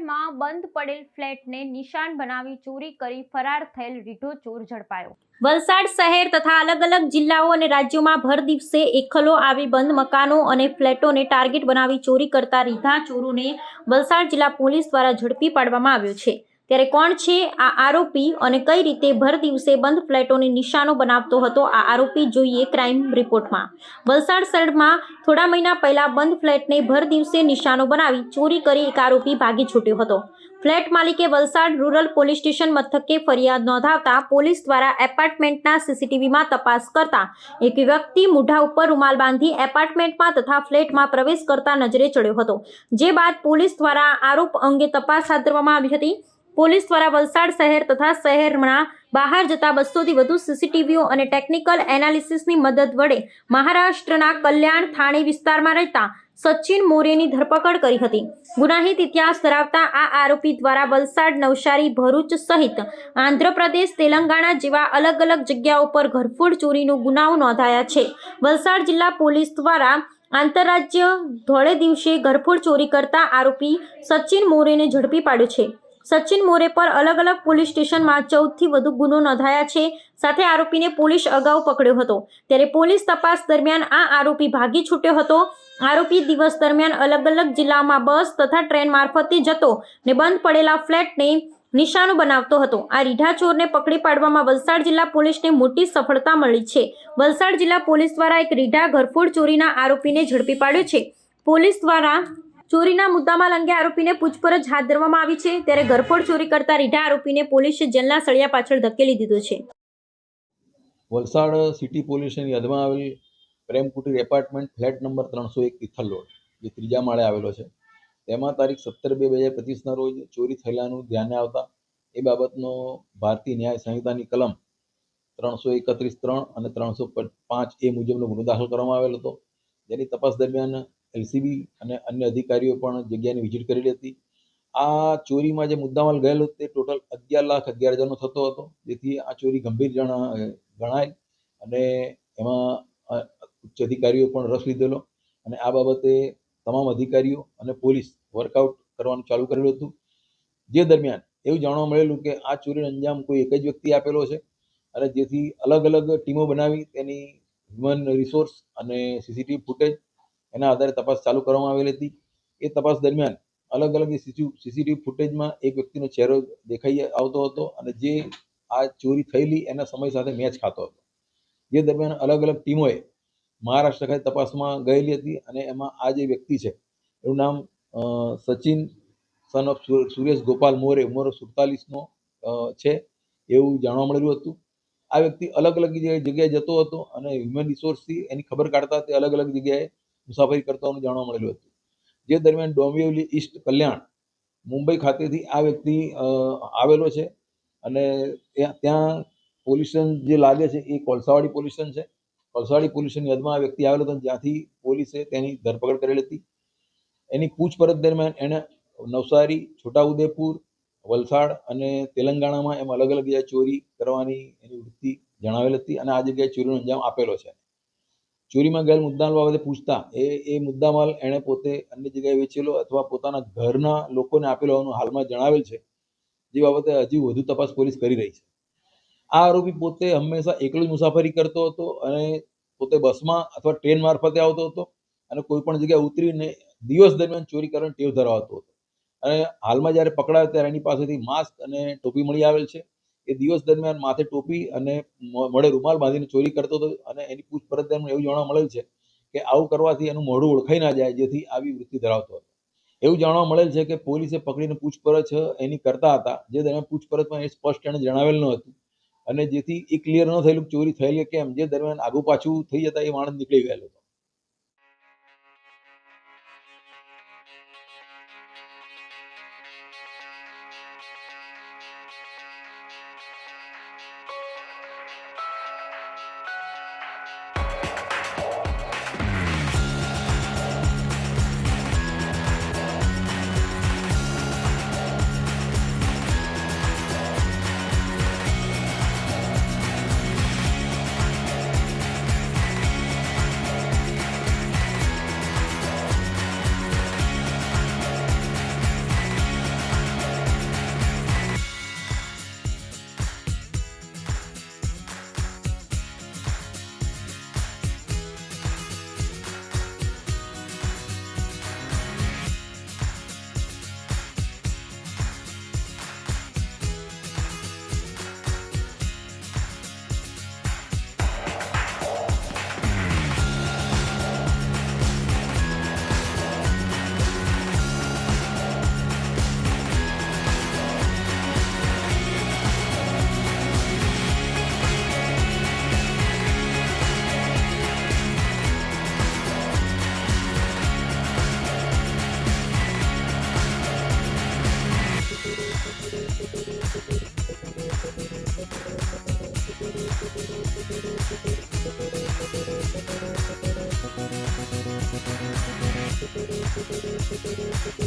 વલસાડમાં બંધ પડેલ ફ્લેટને નિશાન બનાવી ચોરી કરી ફરાર થયેલ રીઢો ચોર ઝડપાયો. વલસાડ શહેર તથા અલગ અલગ જિલ્લાઓ અને રાજ્યોમાં ભર દિવસે એકલો આવી બંધ મકાનો અને ફ્લેટોને ટાર્ગેટ બનાવી ચોરી કરતા રીધા ચોરોને વલસાડ જિલ્લા પોલીસ દ્વારા ઝડપી પાડવામાં આવ્યો છે. ત્યારે કોણ છે આ આરોપી અને કઈ રીતે ભર દિવસે બંધ ફ્લેટોને નિશાનો બનાવતો હતો આ આરોપી જોઈએ ક્રાઇમ રિપોર્ટમાં. વલસાડ શહેરમાં થોડા મહિના પહેલા બંધ ફ્લેટને ભર દિવસે નિશાનો બનાવી ચોરી કરી એક આરોપી ભાગી છૂટ્યો હતો. ફ્લેટ માલિકે વલસાડ રૂરલ પોલીસ સ્ટેશન મથકે ફરિયાદ નોંધાવતા પોલીસ દ્વારા એપાર્ટમેન્ટના સીસીટીવીમાં તપાસ કરતા એક વ્યક્તિ મોઢા ઉપર રૂમાલ બાંધી એપાર્ટમેન્ટમાં તથા ફ્લેટમાં પ્રવેશ કરતા નજરે ચડ્યો હતો. જે બાદ પોલીસ દ્વારા આરોપ અંગે તપાસ હાથ ધરવામાં આવી હતી. પોલીસ દ્વારા વલસાડ શહેર તથા શહેરના બહાર જતા બસોથી વધુ સીસીટીવીઓ અને ટેકનિકલ એનાલિસિસની મદદ વડે મહારાષ્ટ્રના કલ્યાણ થાણે વિસ્તારમાં રહેતા સચિન મોરેની ધરપકડ કરી હતી. ગુનાહિત ઇતિહાસ ધરાવતા આ આરોપી દ્વારા વલસાડ નવસારી, ભરૂચ સહિત આંધ્રપ્રદેશ, તેલંગાણા જેવા અલગ અલગ જગ્યાઓ પર ઘરફોડ ચોરીનો ગુનાઓ નોંધાયા છે. વલસાડ જિલ્લા પોલીસ દ્વારા આંતરરાજ્ય ધોળે દિવસે ઘરફોડ ચોરી કરતા આરોપી સચિન મોરેને ઝડપી પાડ્યો છે. સચિન મોરે પર અલગ અલગ પોલીસ સ્ટેશનમાં ચૌદથી વધુ ગુનો નોંધાયા છે. સાથે આરોપીને પોલીસ અગાઉ પકડ્યો હતો. ત્યારે પોલીસ તપાસ દરમિયાન આ આરોપી ભાગી છૂટ્યો હતો. આરોપી દિવસ દરમિયાન અલગ અલગ જિલ્લામાં બસ તથા ટ્રેન મારફતે જતો ને બંધ પડેલા ફ્લેટને નિશાનો બનાવતો હતો. આ રીઢા ચોરને પકડી પાડવામાં વલસાડ જિલ્લા પોલીસને મોટી સફળતા મળી છે. વલસાડ જિલ્લા પોલીસ દ્વારા એક રીઢા ઘરફોડ ચોરીના આરોપીને ઝડપી પાડ્યો છે. પોલીસ દ્વારા ચોરીના મુદ્દામાલ અંગે આરોપીને પૂછપરછ હાથ ધરવામાં આવી છે. ત્યારે ઘરફોડ ચોરી કરતા રીઢા આરોપીને પોલીસે જેલના સળિયા પાછળ ધકેલી દીધો છે. વલસાડ સિટી પોલીસની યાદમાં આવેલ Prem Kutir apartment flat number ત્રણસો એક તિથલ રોડ, જે ત્રીજા માળે આવેલો છે. તેમાં તારીખ સત્તર બે બે હજાર પચીસના રોજ ચોરી થયેલાનું ધ્યાને આવતા એ બાબતનો ભારતીય ન્યાય સંહિતાની કલમ ત્રણસો એકત્રીસ ત્રણ અને ત્રણસો પાંચ એ મુજબનો ગુનો દાખલ કરવામાં આવેલ હતો. જેની તપાસ દરમિયાન એલસીબી અને અન્ય અધિકારીઓ પણ જગ્યાની વિઝિટ કરેલી હતી. આ ચોરીમાં જે મુદ્દામાલ ગયેલો તે ટોટલ અગિયાર લાખ અગિયાર હજારનો થતો હતો. જેથી આ ચોરી ગંભીર ગણાય અને એમાં ઉચ્ચ અધિકારીઓ પણ રસ લીધેલો અને આ બાબતે તમામ અધિકારીઓ અને પોલીસ વર્કઆઉટ કરવાનું ચાલુ કરેલું હતું. જે દરમિયાન એવું જાણવા મળેલું કે આ ચોરીનો અંજામ કોઈ એક જ વ્યક્તિ આપેલો છે અને જેથી અલગ અલગ ટીમો બનાવી તેની હ્યુમન રિસોર્સ અને સીસીટીવી ફૂટેજ એના આધારે તપાસ ચાલુ કરવામાં આવેલી હતી. એ તપાસ દરમિયાન અલગ અલગ સીસીટીવી ફૂટેજમાં એક વ્યક્તિનો ચહેરો દેખાઈ આવતો હતો અને જે આ ચોરી થયેલી એના સમય સાથે મેચ ખાતો હતો. જે દરમિયાન અલગ અલગ ટીમોએ મહારાષ્ટ્ર ખાતે તપાસમાં ગયેલી હતી અને એમાં આ જે વ્યક્તિ છે, એનું નામ સચિન સન ઓફ સુરેશ ગોપાલ મોરે, ઉંમર સુડતાલીસનો છે, એવું જાણવા મળેલું હતું. આ વ્યક્તિ અલગ અલગ જગ્યાએ જતો હતો અને હ્યુમન રિસોર્સથી એની ખબર કાઢતા તે અલગ અલગ જગ્યાએ મુસાફરી કરતા હોવાનું જાણવા મળેલું હતું. જે દરમિયાન ડોંબિવલી ઈસ્ટ કલ્યાણ મુંબઈ ખાતેથી આ વ્યક્તિ આવેલો છે અને ત્યાં પોલીસ જે લાગે છે એ કોલસાવાડી પોલ્યુશન છે. કોલસાવાડી પોલ્યુશન યાદમાં આ વ્યક્તિ આવેલો હતો જ્યાંથી પોલીસે તેની ધરપકડ કરેલી હતી. એની પૂછપરછ દરમિયાન એણે નવસારી, છોટાઉદેપુર, વલસાડ અને તેલંગાણામાં એમ અલગ અલગ જગ્યાએ ચોરી કરવાની એની વૃત્તિ જણાવેલ હતી અને આ જગ્યાએ ચોરીનો અંજામ આપેલો છે. ચોરીમાં ગયેલ મુદ્દામાલ બાબતે પૂછતા એ એ મુદ્દામાલ એણે પોતે અન્ય જગ્યાએ વેચેલો અથવા પોતાના ઘરના લોકોને આપેલો હોવાનું હાલમાં જણાવેલ છે, જે બાબતે હજી વધુ તપાસ પોલીસ કરી રહી છે. આ આરોપી પોતે હંમેશા એકલો જ મુસાફરી કરતો હતો અને પોતે બસમાં અથવા ટ્રેન મારફતે આવતો હતો અને કોઈ પણ જગ્યાએ ઉતરીને દિવસ દરમિયાન ચોરી કરવાની ટેવ ધરાવતો હતો. અને હાલમાં જ્યારે પકડાયો ત્યારે એની પાસેથી માસ્ક અને ટોપી મળી આવેલ છે. એ દિવસ દરમિયાન માથે ટોપી અને મોઢે રૂમાલ બાંધીને ચોરી કરતો હતો અને એની પૂછપરછ દરમિયાન એવું જાણવા મળેલ છે કે આવું કરવાથી એનું મોઢું ઓળખાઈ ના જાય જેથી આવી વૃત્તિ ધરાવતો હતો. એવું જાણવા મળેલ છે કે પોલીસે પકડીને પૂછપરછ એની કરતા હતા, જે દરમિયાન પૂછપરછમાં એ સ્પષ્ટ એણે જણાવેલ ન હતું અને જેથી એ ક્લિયર ન થયેલું ચોરી થયેલી કેમ, જે દરમિયાન આગુ પાછું થઈ જતા એ માણસ નીકળી ગયેલો હતો. Thank